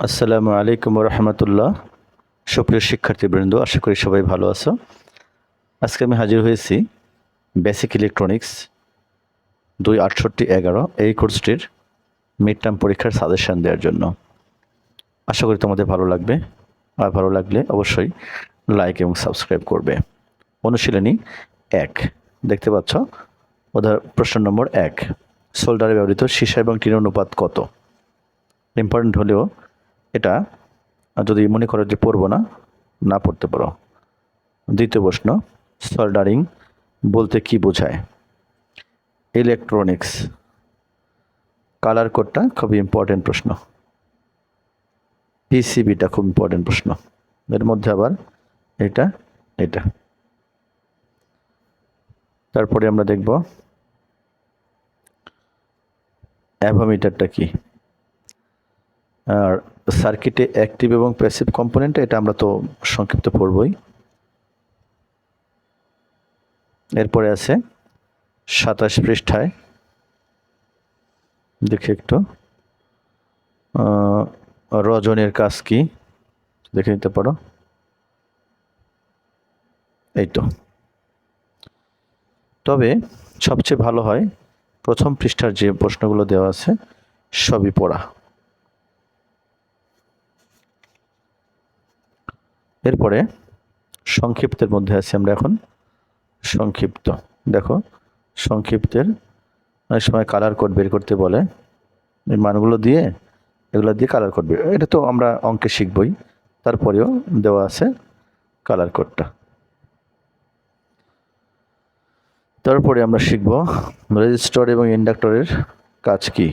আসসালামু আলাইকুম রহমতুল্লাহ সুপ্রিয় শিক্ষার্থীবৃন্দ, আশা করি সবাই ভালো আছো। আজকে আমি হাজির হয়েছি বেসিক ইলেকট্রনিক্স দুই আটষট্টি এগারো এই কোর্সটির মিড টার্ম পরীক্ষার সাজেশন দেওয়ার জন্য। আশা করি তোমাদের ভালো লাগবে। আর ভালো লাগলে অবশ্যই লাইক এবং সাবস্ক্রাইব করবে। অনুশীলনী এক, দেখতে পাচ্ছ? ওধার প্রশ্ন নম্বর এক সোল্ডারে ব্যবহৃত সীসা এবং টিনের অনুপাত কত? ইম্পর্টেন্ট হলেও এটা যদি মনে করো যে পড়ব না না পড়তে পারো। দ্বিতীয় প্রশ্ন, সল্ডারিং বলতে কি বোঝায়? ইলেকট্রনিক্স কালার কোডটা খুবই ইম্পর্টেন্ট প্রশ্ন। পিসিবিটা খুব ইম্পর্টেন্ট প্রশ্ন। এর মধ্যে আবার এটা এটা। তারপরে আমরা দেখব, অ্যাভোমিটারটা কি? আর সার্কিটে অ্যাক্টিভ এবং প্যাসিভ কম্পোনেন্ট এটা আমরা তো সংক্ষিপ্ত পড়বই। এরপরে আছে সাতাশ পৃষ্ঠায়। দেখি একটু। রজনের কাজ কি? দেখে নিতে পারো। এই তো। তবে সবচেয়ে ভালো হয়, প্রথম পৃষ্ঠার যে প্রশ্নগুলো দেওয়া আছে, সবই পড়া। এরপরে সংক্ষিপ্তের মধ্যে আছি আমরা এখন। সংক্ষিপ্ত, দেখো, সংক্ষিপ্তের, অনেক সময় কালার কোড বের করতে বলে। এই মানগুলো দিয়ে, এগুলো দিয়ে কালার কোড বের, এটা তো আমরা অঙ্কে শিখবই। তারপরেও দেওয়া আছে কালার কোডটা তারপরে আমরা শিখব রেজিস্টর এবং ইন্ডাক্টরের কাজ কি।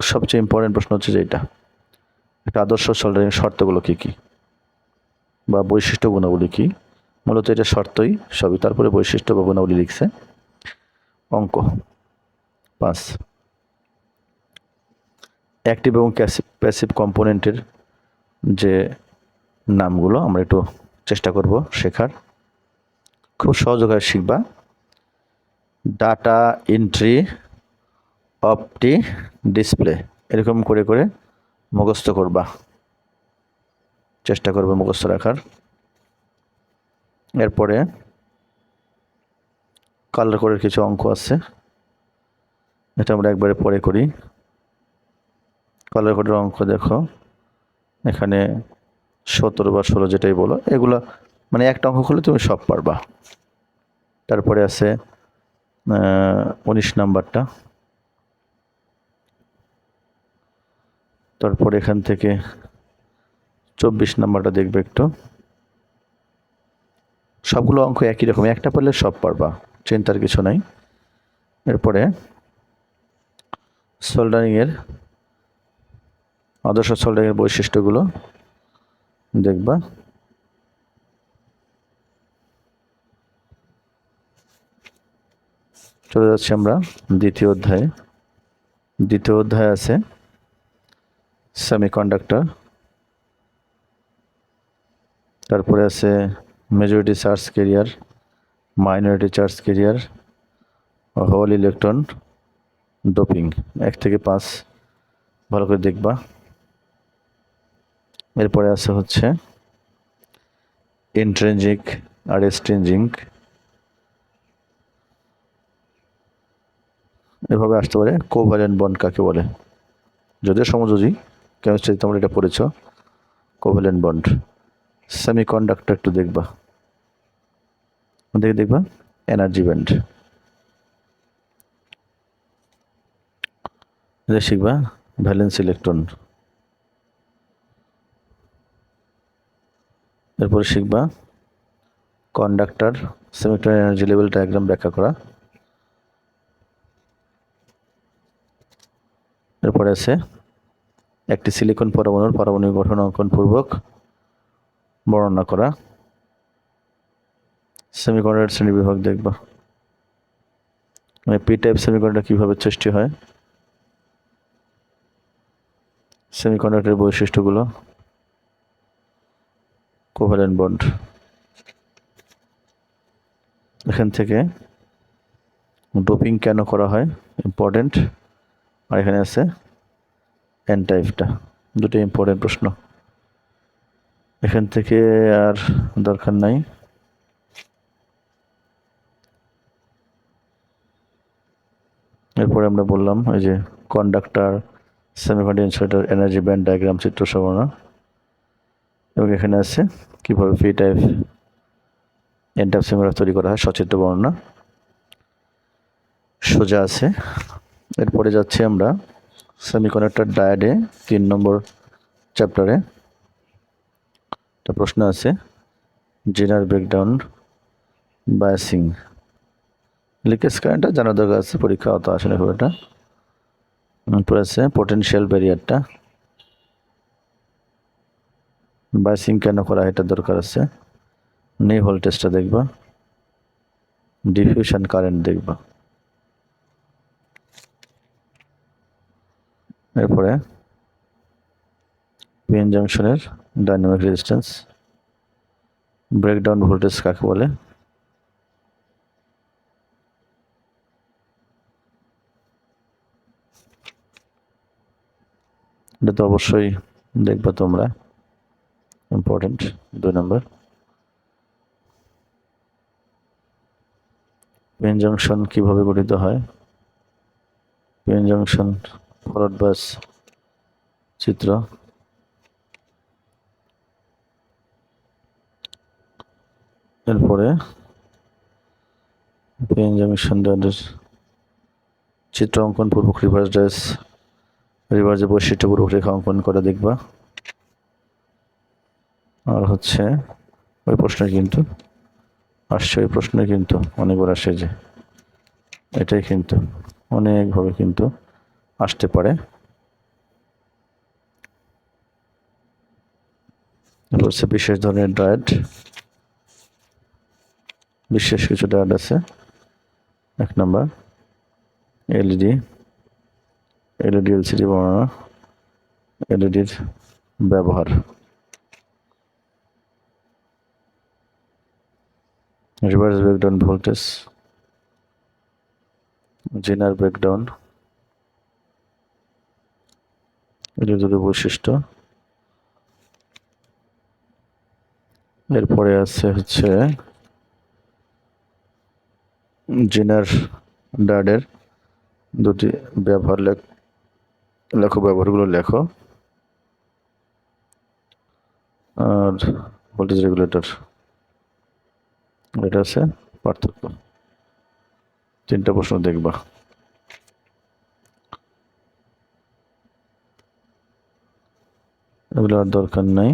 সবচেয়ে ইম্পর্টেন্ট প্রশ্ন হচ্ছে যেটা একটা আদর্শ সোল্ডারিং শর্তগুলো কী কী? বা বৈশিষ্ট্য গুণাবলী কী? মূলত এটা শর্তই, সবই। তারপরে বৈশিষ্ট্য বা গুণাবলী লিখছে। অঙ্ক পাঁচ। অ্যাক্টিভ এবং প্যাসিভ কম্পোনেন্টের যে নামগুলো, আমরা একটু চেষ্টা করব শেখার। খুব সহজভাবে শিখবা। ডাটা এন্ট্রি অপটি ডিসপ্লে এরকম করে করে মুখস্থ করবা। চেষ্টা করবে মুখস্থ রাখার। এরপরে কালার কোডের কিছু অঙ্ক আছে। এটা আমরা একবারে পরে করি। কালার কোডের অঙ্ক দেখো। এখানে সতেরো বা ষোলো যেটাই বলো, এগুলো মানে একটা অঙ্ক করলে তুমি সব পারবা। তারপরে আছে উনিশ নাম্বারটা। তারপর এখান থেকে চব্বিশ নাম্বারটা দেখবে একটু। সবগুলো অঙ্ক একই রকম, একটা পারলে সব পারবা, চিন্তার কিছু নাই। এরপরে সোল্ডারিংয়ের আদর্শ সোল্ডারিংয়ের বৈশিষ্ট্যগুলো দেখবা। চলে যাচ্ছি আমরা দ্বিতীয় অধ্যায়ে। দ্বিতীয় অধ্যায় আছে সেমিকন্ডাক্টর তারপরে আছে majority charge carrier minority charge carrier hole electron doping এক থেকে পাঁচ। ভালো করে দেখবা। এরপরে আছে হচ্ছে ইন্ট্রেনজিক আর এক্সট্রেনজিক এভাবে আসতে পারে কোভ্যালেন্ট বন্ড কাকে বলে? যদিও সমযোজী। কেমিস্ট্রি তোমরা এটা পড়েছ? কোভ্যালেন্ট বন্ড সেমি কন্ডাক্টর একটু দেখবা। দেখে দেখবা এনার্জি ব্যান্ড এটা শিখবা ভ্যালেন্স ইলেকট্রন এরপরে শিখবা conductor semiconductor energy level diagram ব্যাখ্যা করা। এরপরে আছে একটি সিলিকন পরমাণুর পারমাণবিক গঠন অঙ্কন পূর্বক বর্ণনা করা। সেমিকন্ডাক্টর শ্রেণি বিভাগ দেখব। মানে পি টাইপ সেমিকন্ডাক্টর কীভাবে সৃষ্টি হয়? সেমিকন্ডাক্টরের বৈশিষ্ট্যগুলো। কোভ্যালেন্ট বন্ড এখান থেকে ডোপিং কেন করা হয়? ইম্পর্টেন্ট আর এখানে আছে এন টাইপটা দুটো ইম্পর্টেন্ট প্রশ্ন। এখান থেকে আর দরকার নাই। এরপরে আমরা বললাম ওই যে conductor semiconductor insulator energy band diagram চিত্র সবর্ণা। এবং এখানে আছে কীভাবে ফি টাইপ এন টাইপ তৈরি করা হয়, সচিত্র বর্ণনা। সোজা আছে। এরপরে যাচ্ছি আমরা সেমিকন্ডাক্টর ডায়াডে তিন নম্বর চ্যাপ্টারে। একটা প্রশ্ন আছে, জেনার ব্রেকডাউন বায়াসিং। লিকেজ কারেন্টটা জানার দরকার আছে, পরীক্ষা অত আসে না একটা। তারপর আছে পোটেনশিয়াল ব্যারিয়ারটা বায়াসিং কেন করা এটা দরকার আছে। নেই ভোল্টেজটা দেখবা। ডিফিউশন কারেন্ট দেখবা। এরপরে পিএন জাংশনের ডাইনামিক রেজিস্ট্যান্স ব্রেকডাউন ভোল্টেজ কাকে বলে? এটা তো অবশ্যই দেখবা তোমরা। ইম্পর্টেন্ট দুই নম্বর। পিএন জাংশন কীভাবে গঠিত হয়? পিএন জাংশন ফরওয়ার্ড বাস চিত্র। এরপরে পিএন জাংশন ডায়াডের চিত্র অঙ্কন পূর্বক রিভার্স ড্রেস রিভার্সে বৈশিষ্ট্যপূর্বক রেখা অঙ্কন করে দেখবা। আর হচ্ছে ওই প্রশ্ন কিন্তু আসছে, ওই প্রশ্ন কিন্তু অনেকবার আসে যে, এটাই কিন্তু অনেকভাবে কিন্তু আসতে পারে। হচ্ছে বিশেষ ধরনের ডায়েট বিশেষ কিছু ডায়েট আছে। এক নম্বর। এলইডি এলইডি এলসিডি বর্ণনা। এলইডির ব্যবহার। Reverse breakdown voltage Zener breakdown এটি বৈশিষ্ট্য। এরপরে আছে হচ্ছে জিনার ডাডের দুটি ব্যবহার লেখ, লেখো ব্যবহারগুলো লেখো। আর ভোল্টেজ রেগুলেটর এটা আছে পার্থক্য। তিনটা প্রশ্ন দেখবা। এগুলো আর দরকার নাই।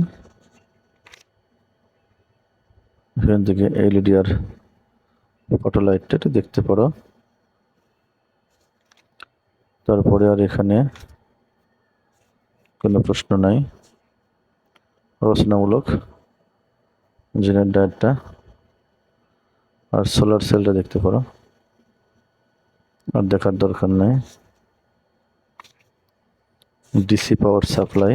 এখান থেকে এলইডি আর ফটো লাইটটা দেখতে পারো। তারপরে আর এখানে কোনো প্রশ্ন নাই। রচনামূলক জেনার ডায়েটটা আর সোলার সেলটা দেখতে পারো। আর দেখার দরকার নাই। ডিসি পাওয়ার সাপ্লাই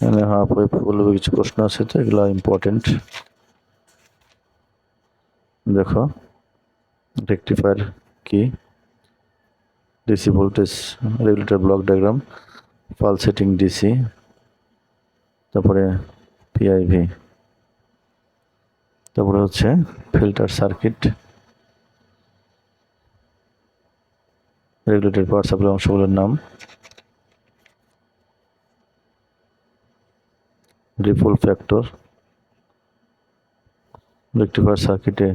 এখানে হাফ ওয়েভ বলবে কিছু প্রশ্ন আছে, তো এগুলো ইম্পর্টেন্ট দেখো রেকটিফায়ার কি? DC voltage regulator block diagram ফাল সেটিং ডিসি তারপরে পিআইভি তারপরে হচ্ছে filter circuit regulator power supply অংশগুলোর নাম। রিপোল ফ্যাক্টর রেক্টিফায়ার সার্কিটে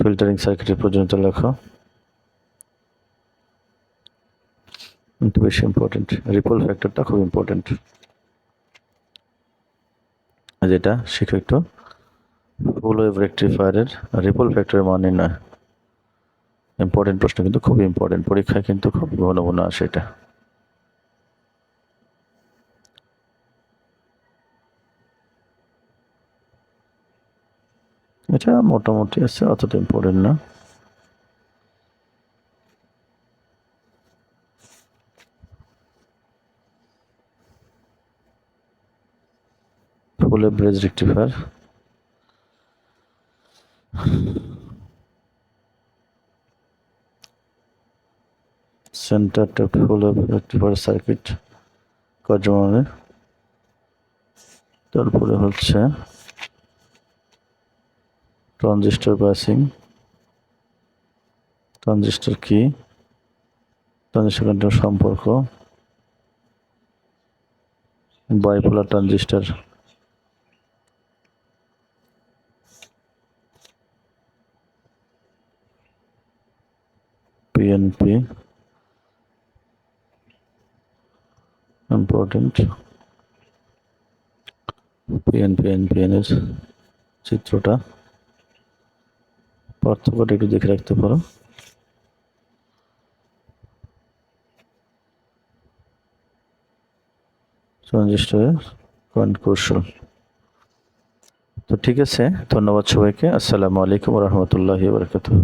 ফিল্টারিং সার্কিটের প্রয়োজনীয়তা লেখা। কিন্তু বেশি ইম্পর্টেন্ট রিপোল ফ্যাক্টরটা খুব ইম্পর্টেন্ট যেটা শিখো একটু। ফুল ওয়েভ রেক্টিফায়ারের রিপল ফ্যাক্টরের মানে না ইম্পর্টেন্ট প্রশ্ন কিন্তু খুব ইম্পর্টেন্ট পরীক্ষায় কিন্তু খুব ঘন ঘন আসে এটা। এটা মোটামুটি আছে, অতটা ইম্পর্টেন্ট না। ফুল ব্রেজ রেক্টিফায়ার সেন্টারটা হলো রেক্টিফায়ার সার্কিট কার্যমানে তারপরে হচ্ছে ট্রানজিস্টর পাসিং ট্রানজিস্টর কি? ট্রানজিস্টর কন্ট্রোল সম্পর্ক। Bipolar transistor. PNP important PNP NPN এর চিত্রটা। পার্থক্যটা একটু দেখে রাখতে পারো। ট্রানজিস্টরের কৌশল তো ঠিক আছে, ধন্যবাদ সবাইকে। আসসালামু আলাইকুম রহমতুল্লাহ বারকাতুহ।